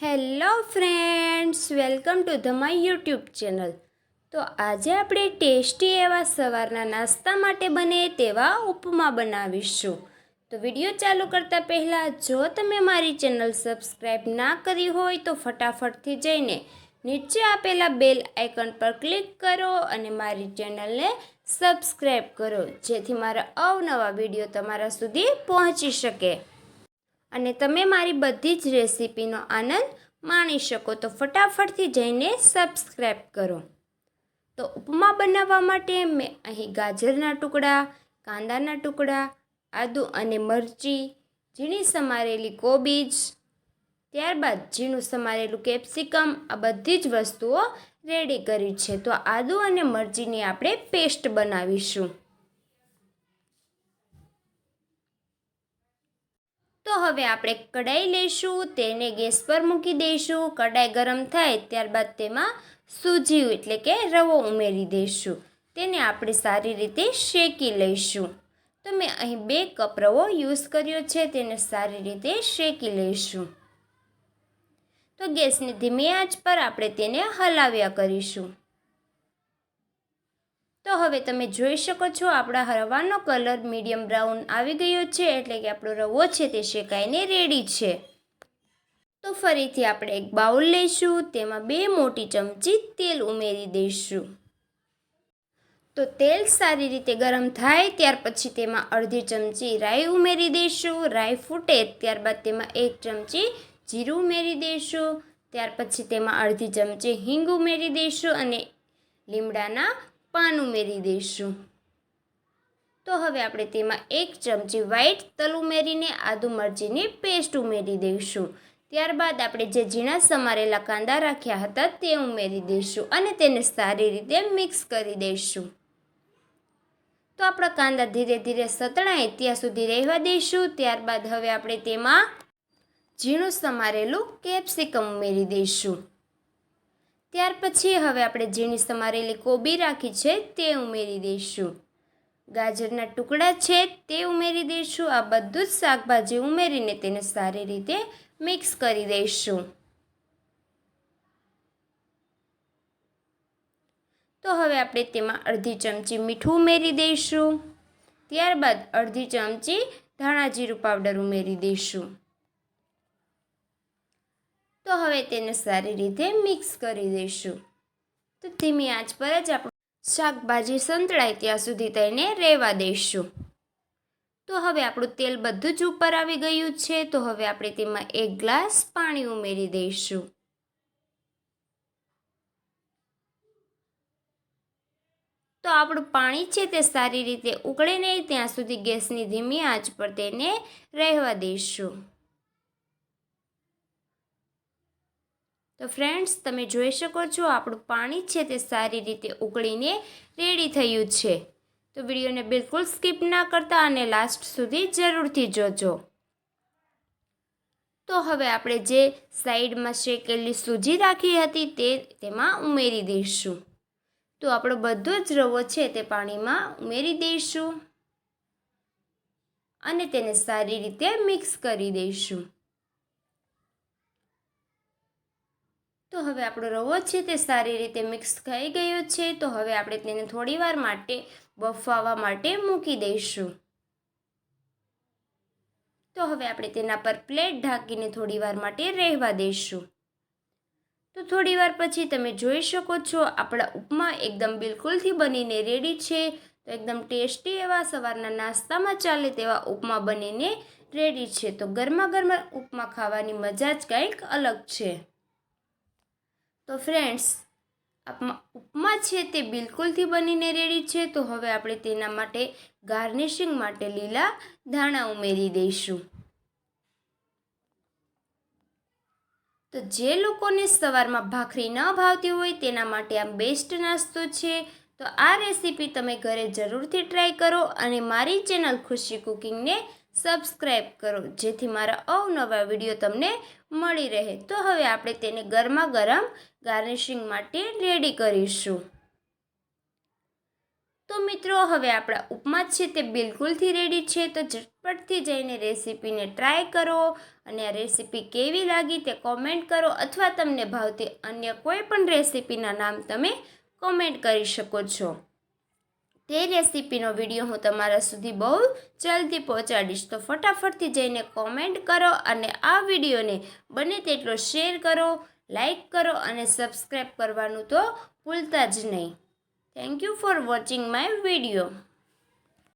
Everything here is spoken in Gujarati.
Hello friends, welcome to the my YouTube channel. તો આજે આપણે ટેસ્ટી એવા સવારના નાસ્તા માટે બને તેવા ઉપમા બનાવીશું. તો વીડિયો ચાલુ કરતાં પહેલાં જો તમે મારી ચેનલ સબસ્ક્રાઈબ ના કરી હોય તો ફટાફટથી જઈને નીચે આપેલા બેલ આઇકન પર ક્લિક કરો અને મારી ચેનલને સબસ્ક્રાઈબ કરો, જેથી મારા અવનવા વીડિયો તમારા સુધી પહોંચી શકે. અને તમે મારી બધી જ રેસીપીનો આનંદ માણી શકો. તો ફટાફટથી જઈને સબસ્ક્રાઈબ કરો. તો ઉપમા બનાવવા માટે મેં અહીં ગાજરના ટુકડા, કાંદાના ટુકડા, આદુ અને મરચી, ઝીણી સમારેલી કોબીજ, ત્યારબાદ ઝીણું સમારેલું કેપ્સિકમ, આ બધી જ વસ્તુઓ રેડી કરી છે. તો આદુ અને મરચીની આપણે પેસ્ટ બનાવીશું. હવે આપણે કઢાઈ લઈશું, તેને ગેસ પર મૂકી દઈશું. કઢાઈ ગરમ થાય ત્યારબાદ તેમાં સૂજી એટલે કે રવો ઉમેરી દઈશું. તેને આપણે સારી રીતે શેકી લઈશું. તો મેં અહીં બે કપ રવો યુઝ કર્યો છે, તેને સારી રીતે શેકી લઈશું. તો ગેસની ધીમી આંચ પર આપણે તેને હલાવ્યા કરીશું. હવે તમે જોઈ શકો છો, આપણા રવાનો કલર મીડિયમ બ્રાઉન આવી ગયો છે, એટલે કે આપણો રવો છે તે શેકાઈને રેડી છે. તો ફરીથી આપણે એક બાઉલ લઈશું, તેમાં બે મોટી ચમચી તેલ ઉમેરી દઈશું. તો તેલ સારી રીતે ગરમ થાય, ત્યાર પછી તેમાં અડધી ચમચી રાઈ ઉમેરી દઈશું. રાઈ ફૂટે ત્યારબાદ તેમાં એક ચમચી જીરું ઉમેરી દઈશું. ત્યાર પછી તેમાં અડધી ચમચી હિંગ ઉમેરી દઈશું અને લીમડાના પાન ઉમેરી દઈશું. તો હવે આપણે તેમાં એક ચમચી વ્હાઈટ તલ ઉમેરીને આદુ મરચીની પેસ્ટ ઉમેરી દઈશું. ત્યારબાદ આપણે જે ઝીણા સમારેલા કાંદા રાખ્યા હતા તે ઉમેરી દઈશું અને તેને સારી રીતે મિક્સ કરી દઈશું. તો આપણા કાંદા ધીરે ધીરે સતળાય ત્યાં સુધી રહેવા દઈશું. ત્યારબાદ હવે આપણે તેમાં ઝીણું સમારેલું કેપ્સિકમ ઉમેરી દઈશું. ત્યાર પછી હવે આપણે ઝીણી સમારેલી કોબી રાખી છે તે ઉમેરી દઈશું. ગાજરના ટુકડા છે તે ઉમેરી દઈશું. આ બધું જ શાકભાજી ઉમેરીને તેને સારી રીતે મિક્સ કરી દઈશું. તો હવે આપણે તેમાં અડધી ચમચી મીઠું ઉમેરી દઈશું. ત્યારબાદ અડધી ચમચી ધાણા જીરું પાવડર ઉમેરી દઈશું. તો હવે તેને સારી રીતે મિક્સ કરી દઈશું. તો ધીમી આંચ પર જ આપણે શાકભાજી સંતળાય ત્યાં સુધી તેને રહેવા દઈશું. તો હવે આપણું તેલ બધું જ ઉપર આવી ગયું છે, તો હવે આપણે તેમાં એક ગ્લાસ પાણી ઉમેરી દઈશું. તો આપણું પાણી છે તે સારી રીતે ઉકળે નહીં ત્યાં સુધી ગેસની ધીમી આંચ પર તેને રહેવા દઈશું. તો ફ્રેન્ડ્સ તમે જોઈ શકો છો આપણું પાણી છે તે સારી રીતે ઉકળીને રેડી થયું છે. તો વિડીયોને બિલકુલ સ્કીપ ના કરતા અને લાસ્ટ સુધી જરૂરથી જોજો. તો હવે આપણે જે સાઈડમાં શેકેલી સૂજી રાખી હતી તે તેમાં ઉમેરી દઈશું. તો આપણો બધો જ રવો છે તે પાણીમાં ઉમેરી દઈશું. અને તેને સારી રીતે મિક્સ કરી દઈશું. તો હવે આપણો રવો છે તે સારી રીતે મિક્સ થઈ ગયો છે, તો હવે આપણે તેને થોડીવાર માટે બફાવા માટે મૂકી દઈશું. તો હવે આપણે તેના પર પ્લેટ ઢાંકીને થોડીવાર માટે રહેવા દઈશું. તો થોડીવાર પછી તમે જોઈ શકો છો, આપણા ઉપમા એકદમ બિલકુલથી બનીને રેડી છે. તો એકદમ ટેસ્ટી એવા સવારના નાસ્તામાં ચાલે તેવા ઉપમા બનીને રેડી છે. તો ગરમા ગરમા ઉપમા ખાવાની મજા જ કંઈક અલગ છે. તો ફ્રેન્ડ્સ ઉપમા છે તે બિલકુલથી બનીને રેડી છે, તો હવે આપણે તેના માટે ગાર્નિશિંગ માટે લીલા ધાણા ઉમેરી દઈશું. તો જે લોકોને સવારમાં ભાખરી ન ભાવતી હોય તેના માટે આ બેસ્ટ નાસ્તો છે, તો આ રેસીપી તમે ઘરે જરૂરથી ટ્રાય કરો અને મારી ચેનલ ખુશી કુકિંગને સબસ્ક્રાઈબ કરો, જેથી મારા અવનવા વીડિયો તમને મળી રહે. તો હવે આપણે તેને ગરમા ગરમ ગાર્નિશિંગ માટે રેડી કરીશું. તો મિત્રો, હવે આપણા ઉપમા છે તે બિલકુલથી રેડી છે. તો ઝટપટથી જઈને રેસીપીને ટ્રાય કરો અને આ રેસીપી કેવી લાગી તે કોમેન્ટ કરો અથવા તમને ભાવતી અન્ય કોઈ પણ રેસીપીના નામ તમે કોમેન્ટ કરી શકો છો. તે રેસીપીનો વીડિયો હું તમારા સુધી બહુ જલ્દી પહોંચાડીશ. તો ફટાફટથી જઈને કોમેન્ટ કરો અને આ વિડીયોને બને તેટલો શેર કરો લાઈક કરો અને સબસ્ક્રાઈબ કરવાનું તો ભૂલતા જ નહીં. Thank you for watching my video